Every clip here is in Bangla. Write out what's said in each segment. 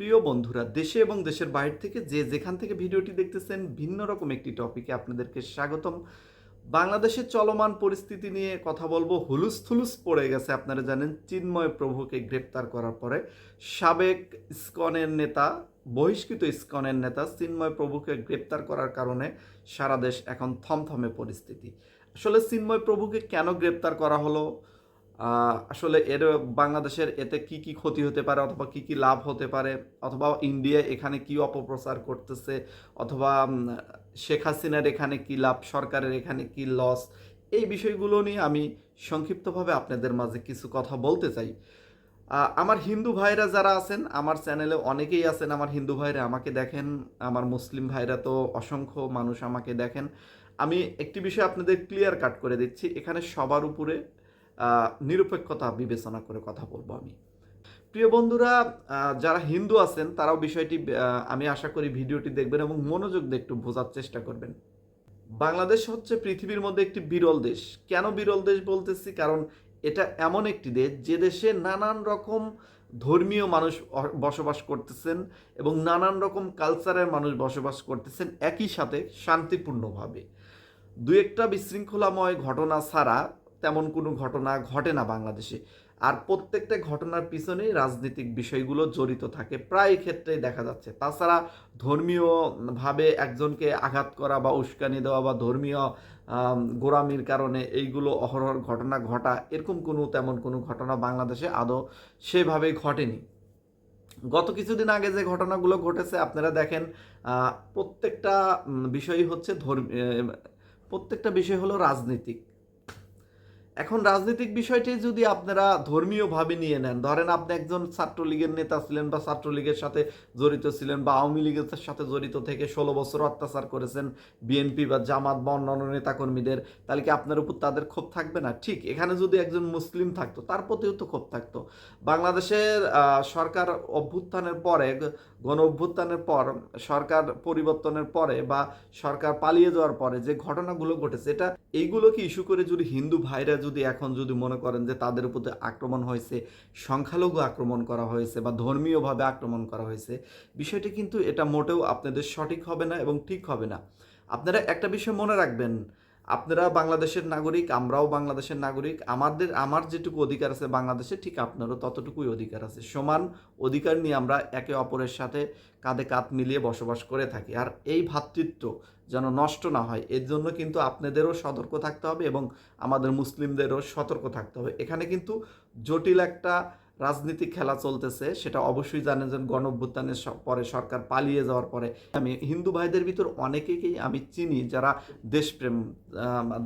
প্রিয় বন্ধুরা, দেশে এবং দেশের বাইরে থেকে যে যেখান থেকে ভিডিওটি দেখতেছেন, ভিন্ন রকম একটি টপিকে আপনাদেরকে স্বাগতম। বাংলাদেশের চলমান পরিস্থিতি নিয়ে কথা বলব। হুলুস থুলুস পড়ে গেছে, আপনারা জানেন, চিন্ময় প্রভুকে গ্রেপ্তার করার পরে। সাবেক ইস্কনের নেতা, বহিষ্কৃত ইস্কনের নেতা চিন্ময় প্রভুকে গ্রেপ্তার করার কারণে সারা দেশ এখন থমথমে পরিস্থিতি। আসলে চিন্ময় প্রভুকে কেন গ্রেপ্তার করা হলো? আসলে এর বাংলাদেশের এতে কি কি ক্ষতি হতে পারে অথবা কি কি লাভ হতে পারে? অথবা ইন্ডিয়া এখানে কি অপপ্রচার করতেছে? অথবা শেখ হাসিনার এখানে কি লাভ? সরকারের এখানে কি লস এই বিষয়গুলো নিয়ে আমি সংক্ষিপ্তভাবে আপনাদের মাঝে কিছু কথা বলতে চাই। আমার হিন্দু ভাইরা যারা আছেন, আমার চ্যানেলে অনেকেই আছেন, আমার হিন্দু ভাইরা আমাকে দেখেন, আমার মুসলিম ভাইরা তো অসংখ্য মানুষ আমাকে দেখেন। আমি একটি বিষয় আপনাদের ক্লিয়ার কাট করে দিচ্ছি, এখানে সবার উপরে নিরপেক্ষতা বিবেচনা করে কথা বলব আমি। প্রিয় বন্ধুরা যারা হিন্দু আছেন, তারাও বিষয়টি আমি আশা করি ভিডিওটি দেখবেন এবং মনোযোগ দিয়ে একটু বোঝার চেষ্টা করবেন। বাংলাদেশ হচ্ছে পৃথিবীর মধ্যে একটি বিরল দেশ। কেন বিরল দেশ বলতেছি? কারণ এটা এমন একটি দেশ, যে দেশে নানান রকম ধর্মীয় মানুষ বসবাস করতেছেন এবং নানান রকম কালচারের মানুষ বসবাস করতেছেন একই সাথে শান্তিপূর্ণভাবে। দু একটা বিশৃঙ্খলাময় ঘটনা ছাড়া তেমন কোনো ঘটনা ঘটে না বাংলাদেশে। আর প্রত্যেকটা ঘটনার পিছনেই রাজনৈতিক বিষয়গুলো জড়িত থাকে। প্রায় ক্ষেত্রেই দেখা যাচ্ছে। তাছাড়া ধর্মীয়ভাবে একজনকে আঘাত করা বা উস্কানি দেওয়া বা ধর্মীয় গোঁড়ামির কারণে এইগুলো অহরহ ঘটনা ঘটা, এরকম কোনো তেমন কোনো ঘটনা বাংলাদেশে আদৌ সেভাবে ঘটেনি। গত কিছুদিন আগে যে ঘটনাগুলো ঘটেছে, আপনারা দেখেন প্রত্যেকটা বিষয়ই হচ্ছে ধর্ম প্রত্যেকটা বিষয় হলো রাজনীতিক। এখন রাজনৈতিক বিষয়টি যদি আপনারা ধর্মীয়ভাবে নিয়ে নেন, ধরেন আপনি একজন ছাত্রলীগের নেতা ছিলেন বা ছাত্রলীগের সাথে জড়িত ছিলেন বা আওয়ামী লীগের সাথে জড়িত থেকে ষোলো বছর অত্যাচার করেছেন বিএনপি বা জামাত বা অন্যান্য নেতাকর্মীদের, তাহলে কি আপনার উপর তাদের ক্ষোভ থাকবে না? ঠিক, এখানে যদি একজন মুসলিম থাকতো, তার প্রতিও তো ক্ষোভ থাকতো। বাংলাদেশের সরকার অভ্যুত্থানের পরে, গণ অভ্যুত্থানের পর, সরকার পরিবর্তনের পরে বা সরকার পালিয়ে যাওয়ার পরে যে ঘটনাগুলো ঘটেছে, এটা এইগুলোকে ইস্যু করে যদি হিন্দু ভাইরা যদি এখন যদি মনে করেন যে তাদের উপর আক্রমণ হয়েছে, সংখ্যালঘু আক্রমণ করা হয়েছে বা ধর্মীয়ভাবে আক্রমণ করা হয়েছে, বিষয়টি কিন্তু এটা মোটেও আপনাদের সঠিক হবে না এবং ঠিক হবে না। আপনারা একটা বিষয় মনে রাখবেন আপনারা বাংলাদেশের নাগরিক, আমরাও বাংলাদেশের নাগরিক। আমাদের, আমার যেটুকু অধিকার আছে বাংলাদেশে, ঠিক আপনারও ততটুকুই অধিকার আছে। সমান অধিকার নিয়ে আমরা একে অপরের সাথে কাঁধে কাঁধ মিলিয়ে বসবাস করে থাকি। আর এই ভ্রাতৃত্ব যেন নষ্ট না হয়, এর জন্য কিন্তু আপনাদেরও সতর্ক থাকতে হবে এবং আমাদের মুসলিমদেরও সতর্ক থাকতে হবে। এখানে কিন্তু জটিল একটা রাজনীতি খেলা চলতেছে, সেটা অবশ্যই জানেন যে গণ পরে সরকার পালিয়ে যাওয়ার পরে। আমি হিন্দু ভাইদের ভিতর অনেকেকেই আমি চিনি যারা দেশপ্রেম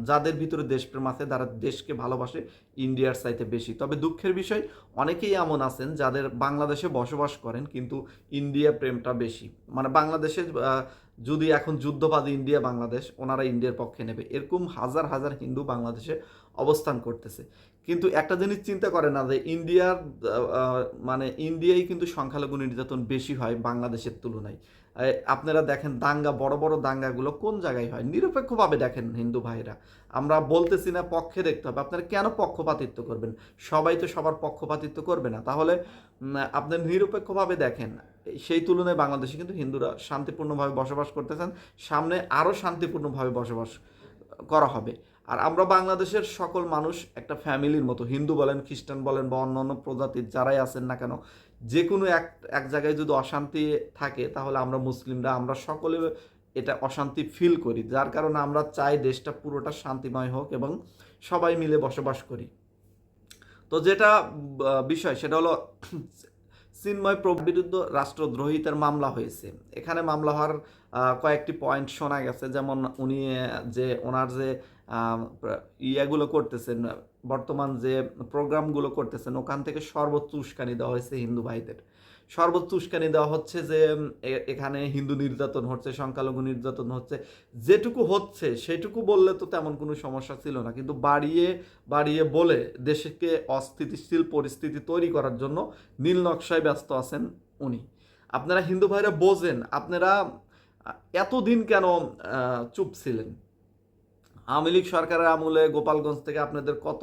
যাদের ভিতরে দেশপ্রেম আছে, তারা দেশকে ভালোবাসে, ইন্ডিয়ার চাইতে বেশি। তবে দুঃখের বিষয়, অনেকেই এমন আছেন যাদের বাংলাদেশে বসবাস করেন কিন্তু ইন্ডিয়া প্রেমটা বেশি। মানে বাংলাদেশে যদি এখন যুদ্ধবাদী ইন্ডিয়া বাংলাদেশ, ওনারা ইন্ডিয়ার পক্ষে নেবে। এরকম হাজার হাজার হিন্দু বাংলাদেশে অবস্থান করতেছে। কিন্তু একটা জিনিস চিন্তা করে না যে ইন্ডিয়ার মানে ইন্ডিয়ায় কিন্তু সংখ্যালঘু নির্যাতন বেশি হয় বাংলাদেশের তুলনায়। আপনারা দেখেন দাঙ্গা, বড় বড় দাঙ্গাগুলো কোন জায়গায় হয়? নিরপেক্ষভাবে দেখেন হিন্দু ভাইরা আমরা বলতেছি না পক্ষে দেখতে হবে। আপনারা কেন পক্ষপাতিত্ব করবেন? সবাই তো সবার পক্ষপাতিত্ব করবে না। তাহলে আপনার নিরপেক্ষভাবে দেখেন। সেই তুলনায় বাংলাদেশে কিন্তু হিন্দুরা শান্তিপূর্ণভাবে বসবাস করতেছেন। সামনে আরও শান্তিপূর্ণভাবে বসবাস করা হবে। আর আমরা বাংলাদেশের সকল মানুষ একটা ফ্যামিলির মতো, হিন্দু বলেন, খ্রিস্টান বলেন বা অন্য অন্য প্রজাতির যারাই আছেন না কেন যে কোনো এক এক জায়গায় যদি অশান্তি থাকে তাহলে আমরা মুসলিমরা, আমরা সকলে এটা অশান্তি ফিল করি। যার কারণে আমরা চাই দেশটা পুরোটা শান্তিময় হোক এবং সবাই মিলে বসবাস করি। তো যেটা বিষয় সেটা হলো চিন্ময় প্রভুর বিরুদ্ধে রাষ্ট্রদ্রোহিতার মামলা হয়েছে। এখানে মামলা হওয়ার কয়েকটি পয়েন্ট শোনা গেছে। যেমন উনি যে ওনার যে ইয়েগুলো করতেছেন, বর্তমান যে প্রোগ্রামগুলো করতেছেন, ওখান থেকে সর্বোচ্চ উস্কানি দেওয়া হয়েছে হিন্দু ভাইদের। সর্বোচ্চ উস্কানি দেওয়া হচ্ছে যে এখানে হিন্দু নির্যাতন হচ্ছে, সংখ্যালঘু নির্যাতন হচ্ছে, যেটুকু হচ্ছে, সেটুকু বললে তো তেমন কোনো সমস্যা ছিল না। কিন্তু বাড়িয়ে বাড়িয়ে বলে দেশকে অস্থিতিশীল পরিস্থিতি তৈরি করার জন্য নীল নকশায় ব্যস্ত আছেন উনি। আপনারা হিন্দু ভাইরা বোঝেন, আপনারা এতদিন কেন চুপ ছিলেন? আওয়ামী লীগ সরকারের আমলে গোপালগঞ্জ থেকে আপনাদের কত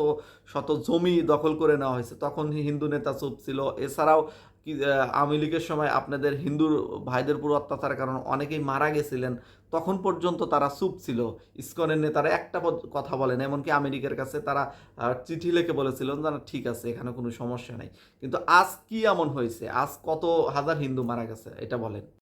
শত জমি দখল করে নেওয়া হয়েছে? তখন হিন্দু নেতা চুপ ছিল। এছাড়াও কি আওয়ামী লীগের সময় আপনাদের হিন্দু ভাইদের উপর অত্যাচারের কারণে অনেকেই মারা গেছিলেন। তখন পর্যন্ত তারা চুপ ছিল। ইসকনের নেতারা একটা কথা বলেন, এমনকি আমেরিকার কাছে তারা চিঠি লিখে বলেছিলেন যে ঠিক আছে, এখানে কোনো সমস্যা নাই। কিন্তু আজ কি এমন হয়েছে? আজ কত হাজার হিন্দু মারা গেছে, এটা বলেন।